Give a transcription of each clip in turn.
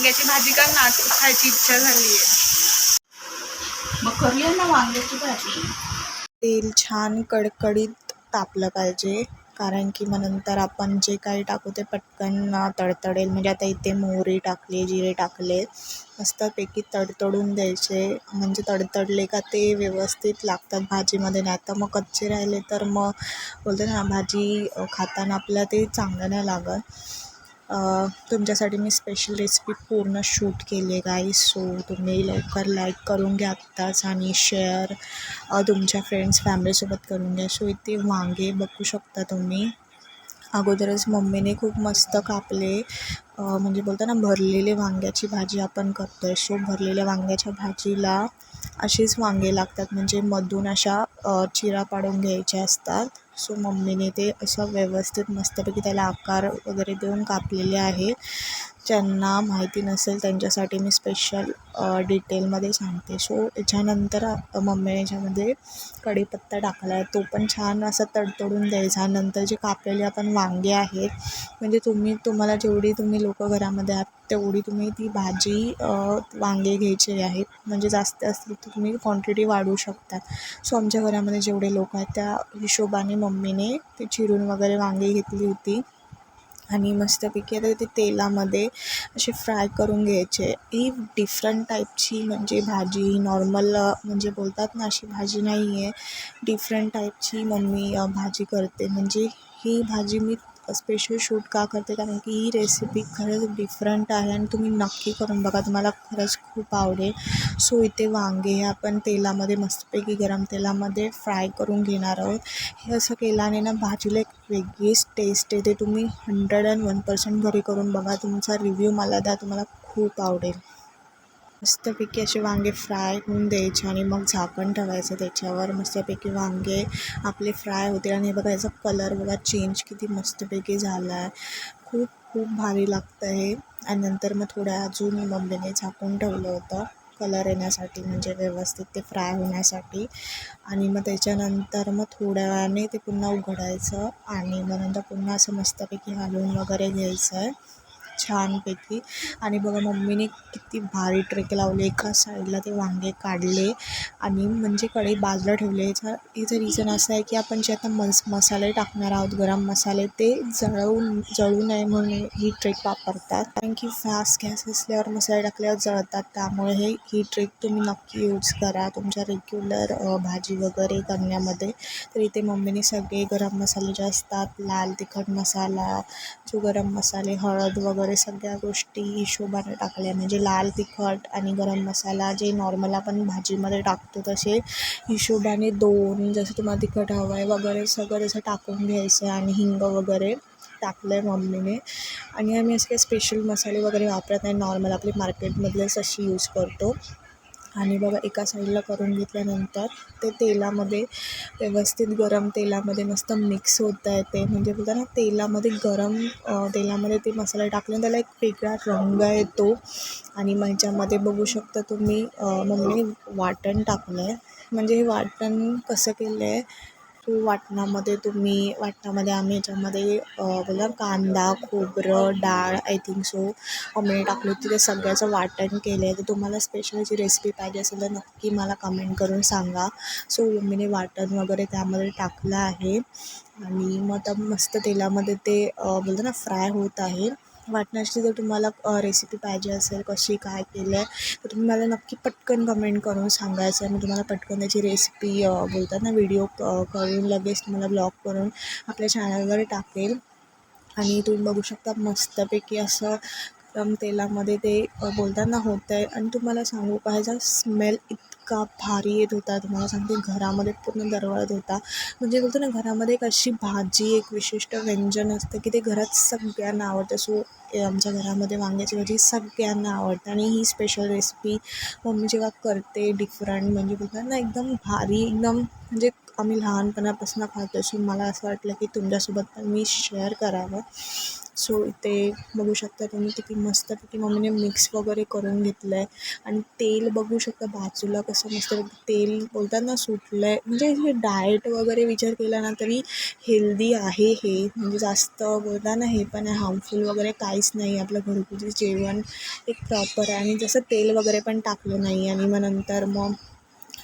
वांग्याची भाजी का ना आज खायची इच्छा झाली आहे मग करूया ना वांग्याची भाजी. तेल छान कडकडीत तापलं पाहिजे कारण की मग नंतर आपण जे काही टाकू ते पटकन तडतडेल. म्हणजे आता इथे मोहरी टाकली जिरे टाकले मस्तपैकी तडतडून द्यायचे. म्हणजे तडतडले का ते व्यवस्थित लागतात भाजीमध्ये. नाही तर मग कच्चे राहिले तर मग बोलतो ना भाजी खाताना आपल्याला ते चांगलं नाही लागत. तुमच्यासाठी मी स्पेशल रेसिपी पूर्ण शूट केली आहे गाई सो तुम्ही लवकर लाईक करून घ्या आत्ताच आणि शेअर तुमच्या फ्रेंड्स फॅमिलीसोबत करून घ्या. सो इथे वांगे बघू शकता तुम्ही. अगोदरच मम्मीने खूप मस्त कापले. म्हणजे बोलतो ना भरलेले वांग्याची भाजी आपण करतो आहे सो भरलेल्या वांग्याच्या भाजीला अशीच वांगे लागतात. म्हणजे मधून अशा चिरा पाडून घ्यायच्या असतात. सो मम्मीने ते असं व्यवस्थित मस्तपैकी त्याला आकार वगैरे देऊन कापलेले आहे. ज्यांना माहिती नसेल त्यांच्यासाठी मी स्पेशल डिटेलमध्ये सांगते. सो याच्यानंतर मम्मीने याच्यामध्ये कढीपत्ता टाकला आहे. तो पण छान असा तडतडून द्यायचा. नंतर जे कापलेले आपण वांगे आहेत म्हणजे तुम्ही तुम्हाला जेवढी तुम्ही लोकं घरामध्ये आहात तेवढी तुम्ही ती भाजी वांगे घ्यायचे आहेत. म्हणजे जास्त असतील तर तुम्ही क्वांटिटी वाढवू शकता सो आमच्या घरामध्ये जेवढे लोक आहेत त्या हिशोबाने मम्मीने ते चिरून वगैरे वांगे घेतली होती. आणि मस्तपैकी आता ते तेलामध्ये असे फ्राय करून घ्यायचे. ही डिफरंट टाईपची म्हणजे भाजी नॉर्मल म्हणजे बोलतात ना अशी भाजी नाही आहे डिफरंट टाईपची मम्मी भाजी करते. म्हणजे ही भाजी मी स्पेशल शूट का करते? कारण की ही रेसिपी खरंच डिफरंट आहे आणि तुम्ही नक्की करून बघा. तुम्हाला खरंच खूप आवडेल. सो इथे वांगे हे आपण तेलामध्ये मस्तपैकी गरम तेलामध्ये फ्राय करून घेणार आहोत. हे असं केल्याने ना भाजीला एक वेगळीच टेस्ट येते. तुम्ही हंड्रेड अँड वन पर्सेंट घरी करून बघा. तुमचा रिव्ह्यू मला द्या. तुम्हाला खूप आवडेल. मस्तपैकी असे वांगे फ्राय होऊन द्यायचे आणि मग झाकण ठेवायचं त्याच्यावर. मस्तपैकी वांगे आपले फ्राय होते आणि बघा याचा कलर बघा चेंज किती मस्तपैकी झाला आहे खूप खूप भारी लागतं हे. आणि नंतर मग थोड्या अजून मम्मीने झाकून ठेवलं होतं. कलर येण्यासाठी म्हणजे व्यवस्थित ते फ्राय होण्यासाठी. आणि मग त्याच्यानंतर मग थोड्या वेळाने ते पुन्हा उघडायचं. आणि मग नंतर पुन्हा असं मस्तपैकी हलवून वगैरे घ्यायचं आहे छानपैकी आणि बघा मम्मीने किती भारी ट्रिक लावली. एका साईडला ते वांगे काढले. आणि म्हणजे कढई बाजूला ठेवले. याचा याचं रिझन असं आहे की आपण जे आता मस मसाले टाकणार आहोत गरम मसाले ते जळवून जळू नये म्हणून ही ट्रिक वापरतात. कारण की फास्ट गॅस असल्यावर मसाले टाकल्यावर जळतात. त्यामुळे हे ही ट्रिक तुम्ही नक्की यूज करा. तुमच्या रेग्युलर भाजी वगैरे करण्यामध्ये. तर इथे मम्मीने सगळे गरम मसाले जे असतात लाल तिखट मसाला जो गरम मसाले हळद वगैरे सगळ्या गोष्टी हिशोबाने टाकल्या. म्हणजे लाल तिखट आणि गरम मसाला जे नॉर्मल आपण भाजीमध्ये टाकतो तसे हिशोबाने दोन जसं तुम्हाला तिखट हवं आहे वगैरे सगळं जसं टाकून घ्यायचं आहे आणि हिंग वगैरे टाकलं आहे मम्मीने. आणि आम्ही असे काही स्पेशल मसाले वगैरे वापरत नाही. नॉर्मल आपले मार्केटमधलेच अशी यूज करतो. आणि बघा एका साईडला करून घेतल्यानंतर ते तेलामध्ये व्यवस्थित गरम तेलामध्ये मस्त मिक्स होत आहे ते. म्हणजे बघा ना तेलामध्ये गरम तेलामध्ये ते मसाले टाकल्यानं त्याला एक वेगळा रंग येतो. आणि मग ह्याच्यामध्ये बघू शकता तुम्ही मम्मीने म्हणजे वाटण टाकलं आहे म्हणजे हे वाटण कसं केलं आहे तो वाटणामध्ये तुम्ही वाटणामध्ये आम्ही याच्यामध्ये बोला कांदा खोबरं डाळ आय थिंक सो मम्मीने टाकलं होती. ते सगळ्याचं वाटण केलं आहे तर तुम्हाला स्पेशल रेसिपी पाहिजे असेल तर नक्की मला कमेंट करून सांगा. सो मम्मीने वाटण वगैरे त्यामध्ये टाकलं आहे. आणि मग आता मस्त तेलामध्ये ते अ, बोलतो ना फ्राय होत आहे. वाटणाची जर तुम्हाला रेसिपी पाहिजे असेल कशी काय केलं आहे तर तुम्ही मला नक्की पटकन कमेंट करून सांगायचं आहे. मी तुम्हाला पटकन त्याची रेसिपी बोलतात ना व्हिडिओ करून लगेच तुम्हाला ब्लॉग करून आपल्या चॅनलवर टाकेल. आणि तुम्ही बघू शकता मस्तपैकी असं गरम तेलामध्ये ते बोलताना होतं आहे आणि तुम्हाला सांगू का ह्याचा स्मेल इतका भारी येत होता. तुम्हाला सांगते घरामध्ये पूर्ण दरवळत होता. म्हणजे बोलतो ना घरामध्ये एक अशी भाजी एक विशिष्ट व्यंजन असतं की ते घरात सगळ्यांना आवडतं. सो आमच्या घरामध्ये वांग्याची भाजी सगळ्यांना आवडते आणि ही स्पेशल रेसिपी मम्मी जेव्हा करते डिफरंट म्हणजे बोलतात ना एकदम भारी एकदम म्हणजे आम्ही लहानपणापासून खातो सो मला असं वाटलं की तुमच्यासोबत पण मी शेअर करावं. सो इथे बघू शकता तुम्ही किती मस्तपैकी मम्मीने मिक्स वगैरे करून घेतलं आहे आणि तेल बघू शकता बाजूला कसं मस्त तेल बोलतात ना सुटलं आहे म्हणजे हे डाएट वगैरे विचार केला ना तरी हेल्दी आहे हे. म्हणजे जास्त बोलता ना हे पण आहे हार्मफुल वगैरे काही राईस नाही आपलं घरगुती जेवण एक प्रॉपर आहे. आणि जसं तेल वगैरे पण टाकलं नाही आणि मग नंतर मग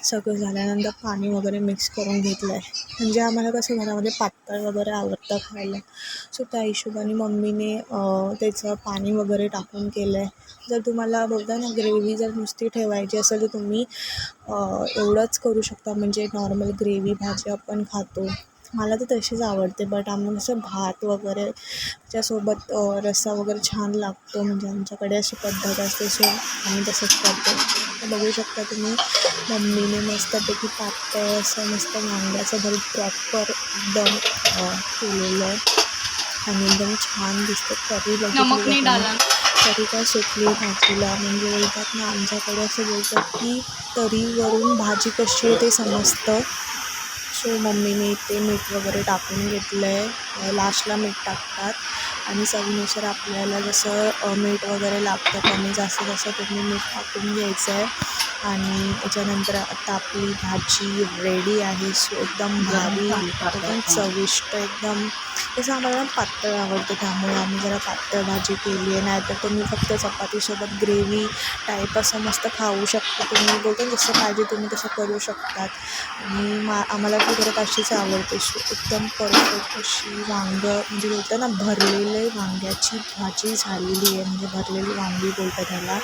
सगळं झाल्यानंतर पाणी वगैरे मिक्स करून घेतलं आहे म्हणजे आम्हाला कसं घरामध्ये पातळ वगैरे आवडतं खायला. सो त्या हिशोबाने मम्मीने त्याचं पाणी वगैरे टाकून केलं आहे जर तुम्हाला बोलता ना ग्रेव्ही जर नुसती ठेवायची असेल तर तुम्ही एवढंच करू शकता. म्हणजे नॉर्मल ग्रेव्ही भाजी आपण खातो. मला तर तशीच आवडते बट आम्ही कसं भात वगैरे त्याच्यासोबत रस्सा वगैरे छान लागतो म्हणजे आमच्याकडे अशी पद्धत असते सो आम्ही तसंच करतो. तर बघू शकता तुम्ही मम्मीने मस्तपैकी पातळ असं मस्त वांग्याचं भरीत प्रॉपर एकदम केलेलं आहे आणि एकदम छान दिसतं. नाही बघितली तरी काय सुटली भाजीला. म्हणजे बोलतात ना आमच्याकडे असं बोलतात की तरीवरून भाजी कशी आहे ते समजतं. सो मम्मीने ते मीठ वगैरे टाकून घेतलं आहे लास्टला मीठ टाकतात. आणि चवीनुसार आपल्याला जसं मीठ वगैरे लागतं कमी जास्त तसं तुम्ही मीठ टाकून घ्यायचं आहे आणि त्याच्यानंतर आता आपली भाजी रेडी आहे. सो एकदम भारी एकदम चविष्ट एकदम तसं आम्हाला ना पातळ आवडतं. त्यामुळे आम्ही जरा पातळ भाजी केली आहे. नाहीतर तुम्ही फक्त चपातीसोबत ग्रेव्ही टाईप असं मस्त खाऊ शकता. तुम्ही बोलतो जसं पाहिजे तुम्ही तसं करू शकतात. आणि मा आम्हाला ती परत अशीच आवडते. अशी एकदम परफेक्ट अशी वांगं म्हणजे बोलतं ना भरलेले वांग्याची भाजी झालेली आहे. म्हणजे भरलेली वांगी बोलतात त्याला